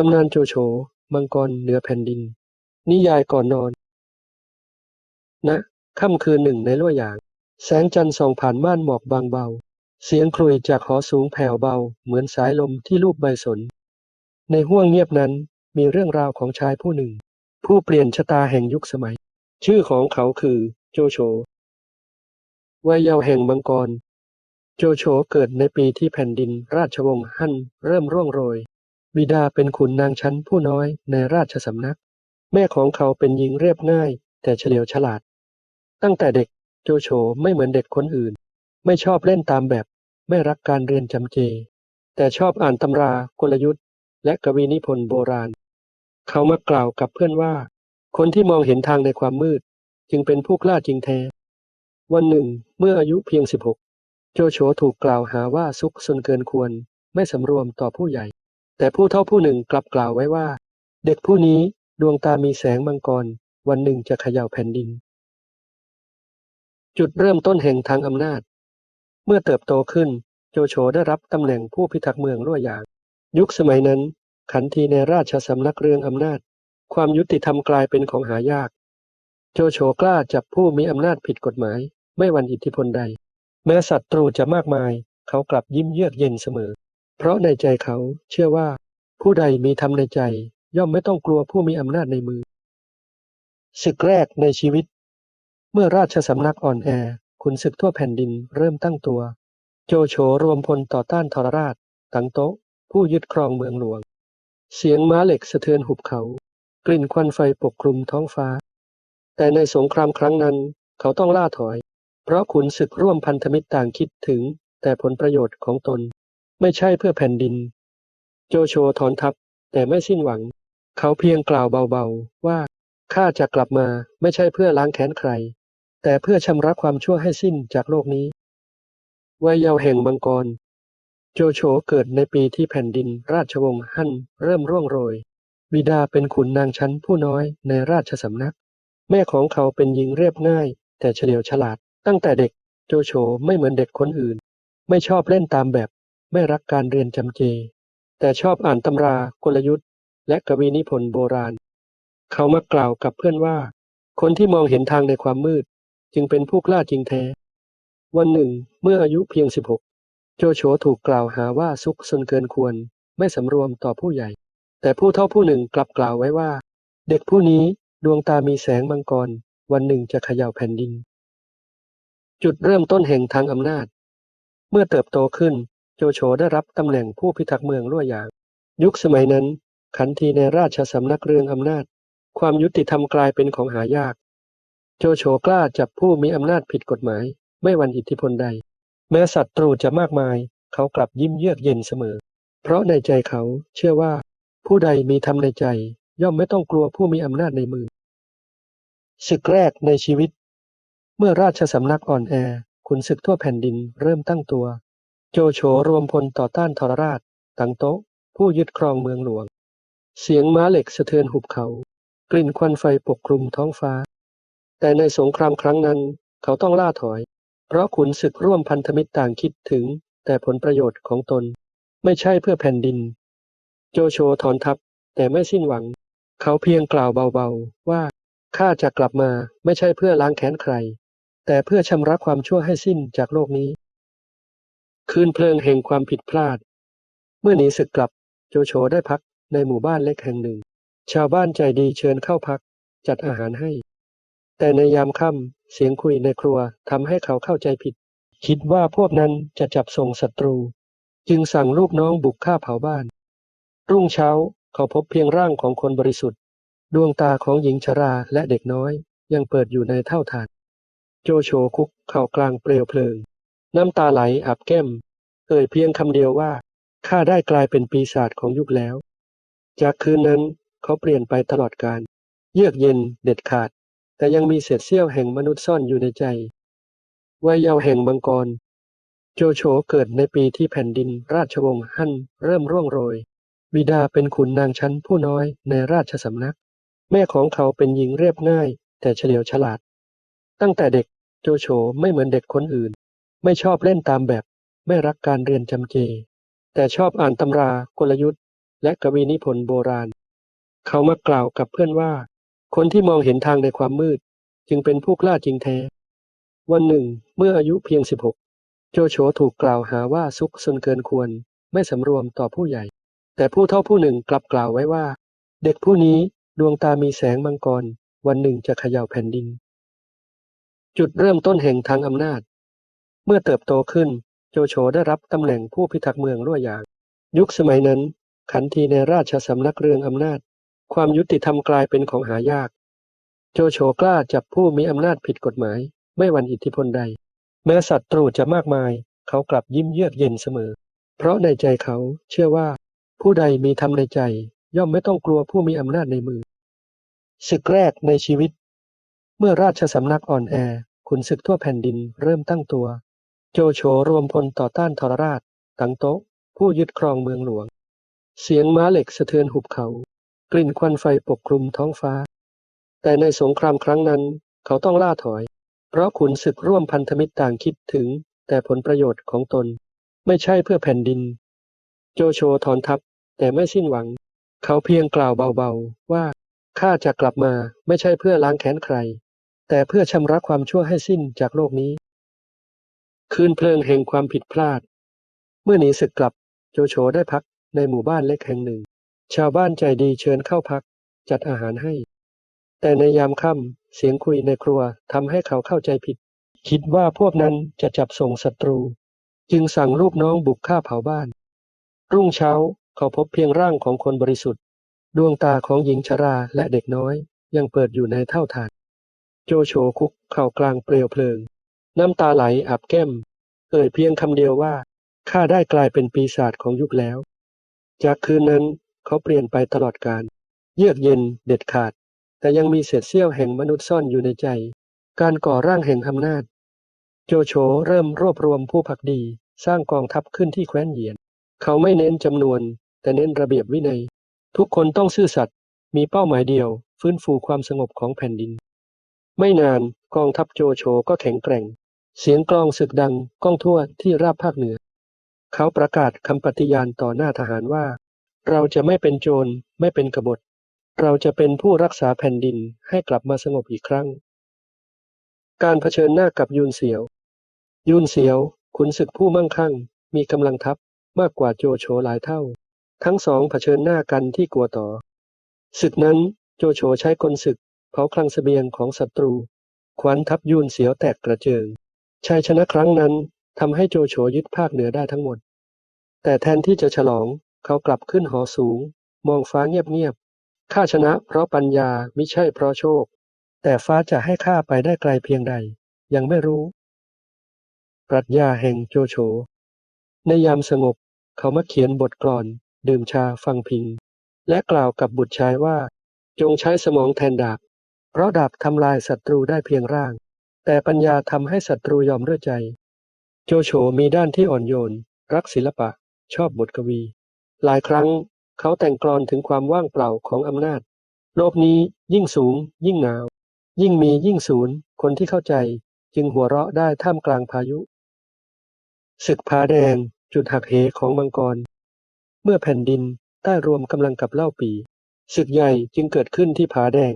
ตำนานโจโฉ มังกรเหนือแผ่นดิน นิยายก่อนนอน ณ ค่ำคืนหนึ่งในล่วหยาง แสงจันทร์ส่องผ่านม่านหมอกบางเบา เสียงครุยจากหอสูงแผ่วเบา เหมือนสายลมที่ลูบใบสน ในห้วงเงียบนั้นมีเรื่องราวของชายผู้หนึ่ง ผู้เปลี่ยนชะตาแห่งยุคสมัย ชื่อของเขาคือโจโฉวัยเยาว์แห่งมังกร โจโฉเกิดในปีที่แผ่นดินราชวงศ์ฮั่นเริ่มร่วงโรย บิดาเป็นขุนนางชั้นผู้น้อยในราชสำนัก แม่ของเขาเป็นหญิงเรียบง่าย แต่เฉลียวฉลาด ตั้งแต่เด็กโจโฉไม่เหมือนเด็กคนอื่น ไม่ชอบเล่นตามแบบ ไม่รักการเรียนจำเจ แต่ชอบอ่านตำรากลยุทธ์ และกวีนิพนธ์โบราณ เขามักกล่าวกับเพื่อนว่า คนที่มองเห็นทางในความมืด จึงเป็นผู้กล้าจริงแท้ วันหนึ่ง เมื่ออายุเพียง 16 โจโฉถูกกล่าวหาว่าซุกซนเกินควร ไม่สำรวมต่อผู้ใหญ่ แต่ผู้เฒ่าผู้หนึ่งกลับกล่าวไว้ว่า เด็กผู้นี้ดวงตามีแสงมังกร วันหนึ่งจะเขย่าแผ่นดิน จุดเริ่มต้นแห่งทางอำนาจ เมื่อเติบโตขึ้นโจโฉได้รับตำแหน่งผู้พิทักษ์เมืองรั่วหยาง ยุคสมัยนั้น ขันทีในราชสำนักเรื่องอำนาจ ความยุติธรรมกลายเป็นของหายาก โจโฉกล้าจับผู้มีอำนาจผิดกฎหมาย ไม่วันอิทธิพลใด แม้ศัตรูจะมากมาย เขากลับยิ้มเยือกเย็นเสมอ เพราะในใจเขาเชื่อว่า ผู้ใดมีธรรมในใจ ย่อมไม่ต้องกลัวผู้มีอำนาจในมือศึกแรกในชีวิต เมื่อราชสำนักอ่อนแอขุนศึกทั่วแผ่นดินเริ่มตั้งตัว โจโฉรวมพลต่อต้านทรราช ตังโต๊ะ ผู้ยึดครองเมืองหลวง เสียงม้าเหล็กสะเทือนหุบเขา กลิ่นควันไฟปกคลุมท้องฟ้า แต่ในสงครามครั้งนั้นเขาต้องล่าถอย เพราะขุนศึกร่วมพันธมิตรต่างคิดถึงแต่ผลประโยชน์ของตน ไม่ใช่เพื่อแผ่นดิน โจโฉถอนทัพแต่ไม่สิ้นหวัง เขาเพียงกล่าวเบาๆ ว่าข้าจะกลับมาไม่ใช่เพื่อล้างแค้นใคร แต่เพื่อชำระความชั่วให้สิ้นจากโลกนี้วัยเยาว์แห่งมังกร โจโฉเกิดในปีที่แผ่นดินราชวงศ์ฮั่นเริ่มร่วงโรย บิดาเป็นขุนนางชั้นผู้น้อยในราชสำนัก แม่ของเขาเป็นหญิงเรียบง่าย แต่เฉลียวฉลาด ตั้งแต่เด็กโจโฉไม่เหมือนเด็กคนอื่น ไม่ชอบเล่นตามแบบ ไม่รักการเรียนจำเจ แต่ชอบอ่านตำรากลยุทธ์ และกวีนิพนธ์โบราณ เขามักกล่าวกับเพื่อนว่า คนที่มองเห็นทางในความมืด จึงเป็นผู้กล้าจริงแท้ วันหนึ่ง เมื่ออายุเพียง 16 โจโฉถูกกล่าวหาว่าซุกซนเกินควรไม่สำรวมต่อผู้ใหญ่ แต่ผู้เฒ่าผู้หนึ่งกลับกล่าวไว้ว่า เด็กผู้นี้ดวงตามีแสงมังกร วันหนึ่งจะเขย่าแผ่นดิน จุดเริ่มต้นแห่งทางอำนาจ เมื่อเติบโตขึ้น โจโฉได้รับตำแหน่งผู้พิทักษ์เมืองลั่วหยาง ยุคสมัยนั้น ขันทีในราชสำนักเรืองอำนาจ ความยุติธรรมกลายเป็นของหายาก โจโฉกล้าจับผู้มีอำนาจผิดกฎหมาย ไม่วันอิทธิพลใด แม้ศัตรูจะมากมาย เขากลับยิ้มเยือกเย็นเสมอ เพราะในใจเขาเชื่อว่า ผู้ใดมีธรรมในใจ ย่อมไม่ต้องกลัวผู้มีอำนาจในมือศึกแรกในชีวิต เมื่อราชสำนักอ่อนแอขุนศึกทั่วแผ่นดินเริ่มตั้งตัว โจโฉรวมพลต่อต้านทรราช ตังโต๊ะ ผู้ยึดครองเมืองหลวง เสียงม้าเหล็กสะเทือนหุบเขา กลิ่นควันไฟปกคลุมท้องฟ้า แต่ในสงครามครั้งนั้นเขาต้องล่าถอย เพราะขุนศึกร่วมพันธมิตรต่างคิดถึง แต่ผลประโยชน์ของตน ไม่ใช่เพื่อแผ่นดิน โจโฉถอนทัพ แต่ไม่สิ้นหวัง เขาเพียงกล่าวเบาๆว่าข้าจะกลับมาไม่ใช่เพื่อล้างแค้นใคร แต่เพื่อชำระความชั่วให้สิ้นจากโลกนี้ คืนเพลิงแห่งความผิดพลาด เมื่อหนีศึกกลับโจโฉได้พักในหมู่บ้านเล็กแห่งหนึ่ง ชาวบ้านใจดีเชิญเข้าพัก จัดอาหารให้ แต่ในยามค่ำเสียงคุยในครัวทำให้เขาเข้าใจผิด คิดว่าพวกนั้นจะจับส่งศัตรู จึงสั่งลูกน้องบุกฆ่าเผาบ้าน รุ่งเช้าเขาพบเพียงร่างของคนบริสุทธิ์ ดวงตาของหญิงชราและเด็กน้อย ยังเปิดอยู่ในเท่าฐาน โจโฉคุกเข่ากลางเปลวเพลิง น้ำตาไหลอาบแก้ม เอ่ยเพียงคำเดียวว่า ข้าได้กลายเป็นปีศาจของยุคแล้ว จากคืนนั้นเขาเปลี่ยนไปตลอดกาลเยือกเย็นเด็ดขาด แต่ยังมีเศษเสี้ยวแห่งมนุษย์ซ่อนอยู่ในใจวัยเยาว์แห่งมังกร โจโฉเกิดในปีที่แผ่นดินราชวงศ์ฮั่นเริ่มร่วงโรย บิดาเป็นขุนนางชั้นผู้น้อยในราชสำนัก แม่ของเขาเป็นหญิงเรียบง่าย แต่เฉลียวฉลาด ตั้งแต่เด็กโจโฉไม่เหมือนเด็กคนอื่น ไม่ชอบเล่นตามแบบ ไม่รักการเรียนจำเจ แต่ชอบอ่านตำรากลยุทธ์ และกวีนิพนธ์โบราณ เขามักกล่าวกับเพื่อนว่า คนที่มองเห็นทางในความมืด จึงเป็นผู้กล้าจริงแท้ วันหนึ่ง เมื่ออายุเพียง 16 โจโฉถูกกล่าวหาว่าซุกซนเกินควร ไม่สำรวมต่อผู้ใหญ่ แต่ผู้เฒ่าผู้หนึ่งกลับกล่าวไว้ว่า เด็กผู้นี้ดวงตามีแสงมังกร วันหนึ่งจะเขย่าแผ่นดิน จุดเริ่มต้นแห่งทางอำนาจ เมื่อเติบโตขึ้นโจโฉได้รับตำแหน่งผู้พิทักษ์เมืองรั่วยาง ยุคสมัยนั้น ขันทีในราชสำนักเรืองอำนาจ ความยุติธรรมกลายเป็นของหายาก โจโฉกล้าจับผู้มีอำนาจผิดกฎหมาย ไม่วันอิทธิพลใด แม้ศัตรูจะมากมาย เขากลับยิ้มเยือกเย็นเสมอ เพราะในใจเขาเชื่อว่า ผู้ใดมีธรรมในใจ ย่อมไม่ต้องกลัวผู้มีอำนาจในมือศึกแรกในชีวิต เมื่อราชสำนักอ่อนแอขุนศึกทั่วแผ่นดินเริ่มตั้งตัว โจโฉรวมพลต่อต้านทรราช ตั้งโต๊ะ ผู้ยึดครองเมืองหลวง เสียงม้าเหล็กสะเทือนหุบเขา กลิ่นควันไฟปกคลุมท้องฟ้า แต่ในสงครามครั้งนั้น เขาต้องล่าถอย เพราะขุนศึกร่วมพันธมิตรต่างคิดถึง แต่ผลประโยชน์ของตน ไม่ใช่เพื่อแผ่นดิน โจโฉถอนทัพ แต่ไม่สิ้นหวัง เขาเพียงกล่าวเบาๆว่าข้าจะกลับมาไม่ใช่เพื่อล้างแค้นใคร แต่เพื่อชำระความชั่วให้สิ้นจากโลกนี้ คืนเพลิงแห่งความผิดพลาด เมื่อหนีศึกกลับโจโฉได้พักในหมู่บ้านเล็กแห่งหนึ่ง ชาวบ้านใจดีเชิญเข้าพัก จัดอาหารให้ แต่ในยามค่ำเสียงคุยในครัวทำให้เขาเข้าใจผิด คิดว่าพวกนั้นจะจับส่งศัตรู จึงสั่งลูกน้องบุกฆ่าเผาบ้าน รุ่งเช้าเขาพบเพียงร่างของคนบริสุทธิ์ ดวงตาของหญิงชราและเด็กน้อย ยังเปิดอยู่ในเท่าฐาน โจโฉคุกเข่ากลางเปลวเพลิง น้ำตาไหลอาบแก้ม เอ่ยเพียงคำเดียวว่าข้าได้กลายเป็นปีศาจของยุคแล้ว จากคืนนั้นเขาเปลี่ยนไปตลอดกาลเยือกเย็นเด็ดขาด แต่ยังมีเศษเสี้ยวแห่งมนุษย์ซ่อนอยู่ในใจ การก่อร่างแห่งอำนาจ โจโฉเริ่มรวบรวมผู้พักดีสร้างกองทัพขึ้นที่แคว้นเหยียน เขาไม่เน้นจำนวน แต่เน้นระเบียบวินัย ทุกคนต้องซื่อสัตย์มีเป้าหมายเดียว ฟื้นฟูความสงบของแผ่นดิน ไม่นานกองทัพโจโฉก็แข็งแกร่ง เสียงกลองศึกดังก้องทั่วที่ราบภาคเหนือ เขาประกาศคำปฏิญาณต่อหน้าทหารว่า เราจะไม่เป็นโจรไม่เป็นกบฏ เราจะเป็นผู้รักษาแผ่นดินให้กลับมาสงบอีกครั้ง การเผชิญหน้ากับยูนเสียวยูนเสียวขุนศึกผู้มั่งคั่ง มีกำลังทัพมากกว่าโจโฉหลายเท่า ทั้งสองเผชิญหน้ากันที่กัวต่อศึกนั้นโจโฉใช้กลศึกเผาคลังเสบียงของศัตรู ขวัญทัพยูนเสียวแตกกระเจิง ชัยชนะครั้งนั้นทำให้โจโฉยึดภาคเหนือได้ทั้งหมด แต่แทนที่จะฉลองเขากลับขึ้นหอสูง มองฟ้าเงียบๆข้าชนะเพราะปัญญามิใช่เพราะโชค แต่ฟ้าจะให้ข้าไปได้ไกลเพียงใด ยังไม่รู้ ปรัชญาแห่งโจโฉในยามสงบเขามาเขียนบทกลอน ดื่มชาฟังพิง และกล่าวกับบุตรชายว่า จงใช้สมองแทนดาบ เพราะดาบทำลายศัตรูได้เพียงร่าง แต่ปัญญาทำให้ศัตรูยอมด้วยใจ โจโฉมีด้านที่อ่อนโยน รักศิลปะ ชอบบทกวี หลายครั้งเขาแต่งกลอนถึงความว่างเปล่าของอำนาจ โลกนี้ยิ่งสูง ยิ่งหนาว ยิ่งมียิ่งศูนย์ คนที่เข้าใจ จึงหัวเราะได้ท่ามกลางพายุ ศึกผาแดง จุดหักเหของมังกร เมื่อแผ่นดินได้รวมกำลังกับเล่าปีศึกใหญ่จึงเกิดขึ้นที่ผาแดง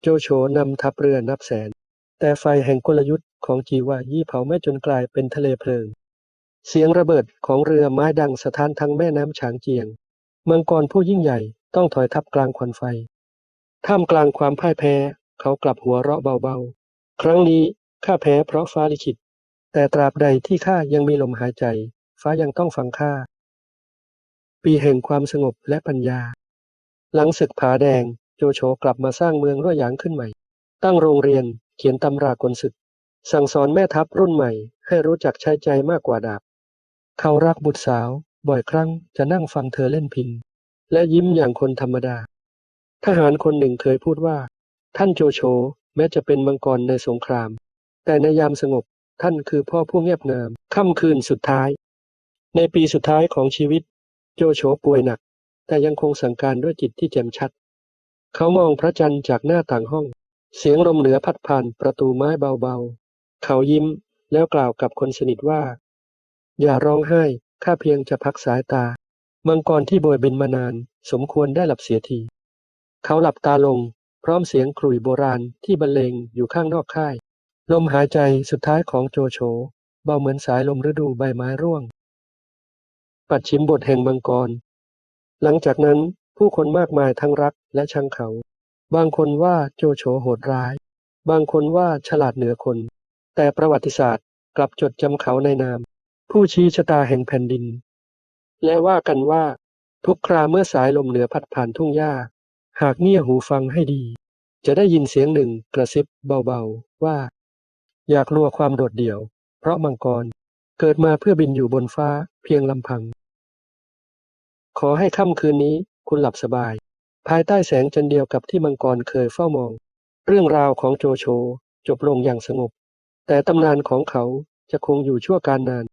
โจโฉนำทัพเรือนับแสน แต่ไฟแห่งกลยุทธ์ของจีวายี่เผาไม่จนกลายเป็นทะเลเพลิง เสียงระเบิดของเรือไม้ดังสะท้านทั้งแม่น้ำฉางเจียง มังกรผู้ยิ่งใหญ่ต้องถอยทับกลางควันไฟ ท่ามกลางความพ่ายแพ้ เขากลับหัวเราะเบาๆ ครั้งนี้ข้าแพ้เพราะฟ้าลิขิต แต่ตราบใดที่ข้ายังมีลมหายใจ ฟ้ายังต้องฟังข้า ปีแห่งความสงบและปัญญา หลังศึกผาแดง โจโฉกลับมาสร้างเมืองร่วหยางขึ้นใหม่ ตั้งโรงเรียน เขียนตำรากลศึก สั่งสอนแม่ทัพรุ่นใหม่ ให้รู้จักใช้ใจมากกว่าดาบ เขารักบุตรสาว บ่อยครั้งจะนั่งฟังเธอเล่นพินและยิ้มอย่างคนธรรมดา ทหารคนหนึ่งเคยพูดว่า ท่านโจโฉแม้จะเป็นมังกรในสงคราม แต่ในยามสงบท่านคือพ่อผู้เงียบงาม ค่ำคืนสุดท้าย ในปีสุดท้ายของชีวิต โจโฉป่วยหนัก แต่ยังคงสั่งการด้วยจิตที่แจ่มชัด เขามองพระจันทร์จากหน้าต่างห้อง เสียงลมเหนือพัดผ่านประตูไม้เบาๆ เขายิ้มแล้วกล่าวกับคนสนิทว่า อย่าร้องไห้ข้าเพียงจะพักสายตา มังกรที่โบยบินมานาน สมควรได้หลับเสียที เขาหลับตาลง พร้อมเสียงขลุ่ยโบราณที่บรรเลงอยู่ข้างนอกค่าย ลมหายใจสุดท้ายของโจโฉเบาเหมือนสายลมฤดูใบไม้ร่วง ปัดชิมบทแห่งมังกร หลังจากนั้นผู้คนมากมายทั้งรักและชังเขา บางคนว่าโจโฉโหดร้าย บางคนว่าฉลาดเหนือคน แต่ประวัติศาสตร์กลับจดจำเขาในนาม ผู้ชี้ชะตาแห่งแผ่นดิน และว่ากันว่า ทุกคราเมื่อสายลมเหนือพัดผ่านทุ่งหญ้า หากเงี่ยหูฟังให้ดี จะได้ยินเสียงหนึ่งกระซิบเบาๆว่า อยากลัวความโดดเดี่ยว เพราะมังกรเกิดมาเพื่อบินอยู่บนฟ้าเพียงลำพัง ขอให้ค่ำคืนนี้คุณหลับสบาย ภายใต้แสงจันเดียวกับที่มังกรเคยเฝ้ามอง เรื่องราวของโจโฉจบลงอย่างสงบ แต่ตำนานของเขาจะคงอยู่ชั่วการนาน